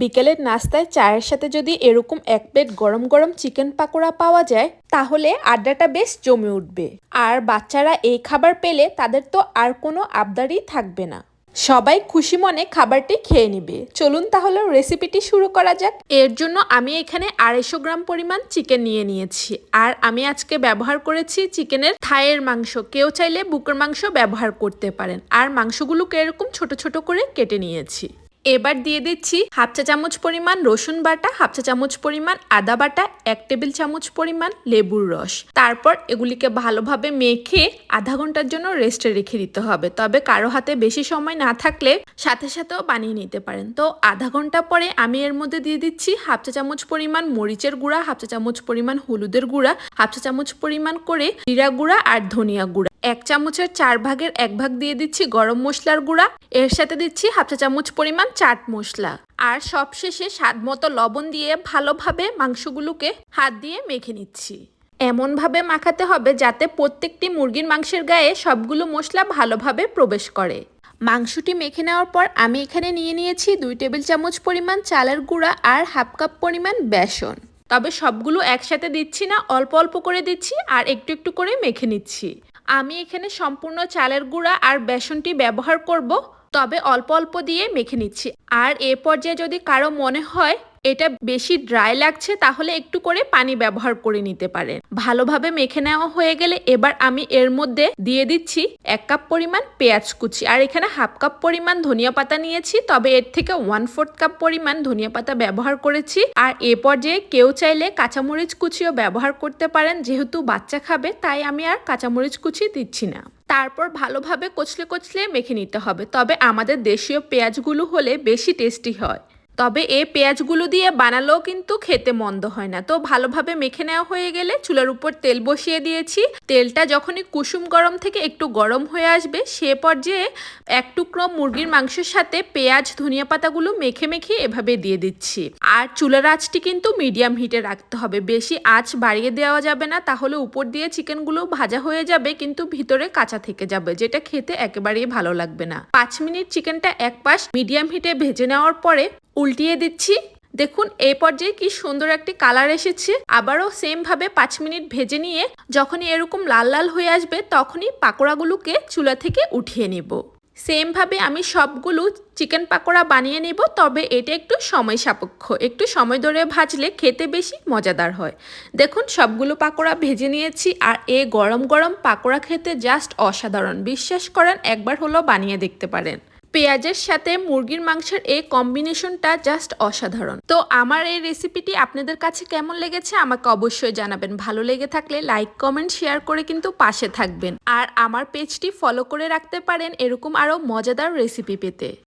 বিকেলের নাস্তায় চায়ের সাথে যদি এরকম এক প্লেট গরম গরম চিকেন পাকোড়া পাওয়া যায়, তাহলে আড্ডাটা বেশ জমে উঠবে। আর বাচ্চারা এই খাবার পেলে তাদের তো আর কোনো আবদারই থাকবে না। সবাই খুশি মনে খাবারটি খেয়ে নিবে। চলুন তাহলে রেসিপিটি শুরু করা যাক। এর জন্য আমি এখানে আড়াইশো গ্রাম পরিমাণ চিকেন নিয়ে নিয়েছি। আর আমি আজকে ব্যবহার করেছি চিকেনের থায়ের মাংস। কেউ চাইলে বুকের মাংস ব্যবহার করতে পারেন। আর মাংসগুলোকে এরকম ছোট ছোট করে কেটে নিয়েছি। এবার দিয়ে দিচ্ছি হাফ চা চামচ পরিমাণ রসুন বাটা, হাফ চা চামচ পরিমাণ আদা বাটা, এক টেবিল চামচ পরিমাণ লেবুর রস। তারপর এগুলিকে ভালোভাবে মেখে আধা ঘণ্টার জন্য রেস্টে রেখে দিতে হবে। তবে কারও হাতে বেশি সময় না থাকলে সাথে সাথেও বানিয়ে নিতে পারেন। তো আধা ঘণ্টা পরে আমি এর মধ্যে দিয়ে দিচ্ছি হাফ চা চামচ পরিমাণ মরিচের গুঁড়া, হাফ চা চামচ পরিমাণ হলুদের গুঁড়া, হাফ চা চামচ পরিমাণ করে জিরা গুঁড়া আর ধনিয়া গুঁড়া। এক চামচের চার ভাগের এক ভাগ দিয়ে দিচ্ছি গরম মশলার গুঁড়া। এর সাথে দিচ্ছি হাফ চা চামচ পরিমাণ চাট মশলা। আর সবশেষে স্বাদ মতো লবণ দিয়ে ভালোভাবে মাংসগুলোকে হাত দিয়ে মেখে নিচ্ছি। এমনভাবে মাখাতে হবে যাতে প্রত্যেকটি মুরগির মাংসের গায়ে সবগুলো মশলা ভালোভাবে প্রবেশ করে। মাংসটি মেখে নেওয়ার পর আমি এখানে নিয়ে নিয়েছি দুই টেবিল চামচ পরিমাণ চালের গুঁড়া আর হাফ কাপ পরিমাণ বেসন। তবে সবগুলো একসাথে দিচ্ছি না, অল্প অল্প করে দিচ্ছি আর একটু একটু করে মেখে নিচ্ছি। আমি এখানে সম্পূর্ণ চালের গুঁড়া আর বেসনটি ব্যবহার করব। তবে অল্প অল্প দিয়ে মেখে নিচ্ছি। আর এ পর্যায়ে যদি কারও মনে হয় এটা বেশি ড্রাই লাগছে, তাহলে একটু করে পানি ব্যবহার করে নিতে পারেন। ভালোভাবে মেখে নেওয়া হয়ে গেলে এবার আমি এর মধ্যে দিয়ে দিচ্ছি এক কাপ পরিমাণ পেঁয়াজ কুচি। আর এখানে হাফ কাপ পরিমাণ ধনিয়া পাতা নিয়েছি, তবে এর থেকে ওয়ান ফোর্থ কাপ পরিমাণ ধনিয়া পাতা ব্যবহার করেছি। আর এ পর্যায়ে কেউ চাইলে কাঁচামরিচ কুচিও ব্যবহার করতে পারেন, যেহেতু বাচ্চা খাবে, তাই আমি আর কাঁচামরিচ কুচি দিচ্ছি না। তারপর ভালোভাবে কচলে কচলে মেখে নিতে হবে। তবে আমাদের দেশীয় পেঁয়াজগুলো হলে বেশি টেস্টি হয়। তবে এ পেঁয়াজগুলো দিয়ে বানালেও কিন্তু খেতে মন্দ হয় না। তো ভালোভাবে মেখে নেওয়া হয়ে গেলে চুলার উপর তেল বসিয়ে দিয়েছি। তেলটা যখনই কুসুম গরম থেকে একটু গরম হয়ে আসবে, সে পর্যায়ে এক টুকরো মুরগির মাংসের সাথে পেঁয়াজ, ধনিয়া পাতাগুলো মেখে মেখে এভাবে দিয়ে দিচ্ছি। আর চুলার আঁচটি কিন্তু মিডিয়াম হিটে রাখতে হবে। বেশি আঁচ বাড়িয়ে দেওয়া যাবে না, তাহলে উপর দিয়ে চিকেনগুলো ভাজা হয়ে যাবে, কিন্তু ভিতরে কাঁচা থেকে যাবে, যেটা খেতে একেবারেই ভালো লাগবে না। পাঁচ মিনিট চিকেনটা এক পাশ মিডিয়াম হিটে ভেজে নেওয়ার পরে উল্টিয়ে দিচ্ছি। দেখুন এই পর্যায়ে কি সুন্দর একটি কালার এসেছে। আবারও সেম ভাবে পাঁচ মিনিট ভেজে নিয়ে যখনই এরকম লাল লাল হয়ে আসবে, তখনই পাকোড়াগুলোকে চুলা থেকে উঠিয়ে নেব। সেম ভাবে আমি সবগুলো চিকেন পাকোড়া বানিয়ে নেব, তবে এটা একটু সময় সাপেক্ষ। একটু সময় ধরে ভাজলে খেতে বেশি মজাদার হয়। দেখুন, সবগুলো পাকোড়া ভেজে নিয়েছি, আর এ গরম গরম পাকোড়া খেতে জাস্ট অসাধারণ। বিশ্বাস করেন, একবার হলো বানিয়ে দেখতে পারেন। পেঁয়াজের সাথে মুরগির মাংসের এই কম্বিনেশনটা জাস্ট অসাধারণ। তো আমার এই রেসিপিটি আপনাদের কাছে কেমন লেগেছে আমাকে অবশ্যই জানাবেন। ভালো লেগে থাকলে লাইক কমেন্ট শেয়ার করে কিন্তু পাশে থাকবেন। আর আমার পেজটি ফলো করে রাখতে পারেন এরকম আরও মজাদার রেসিপি পেতে।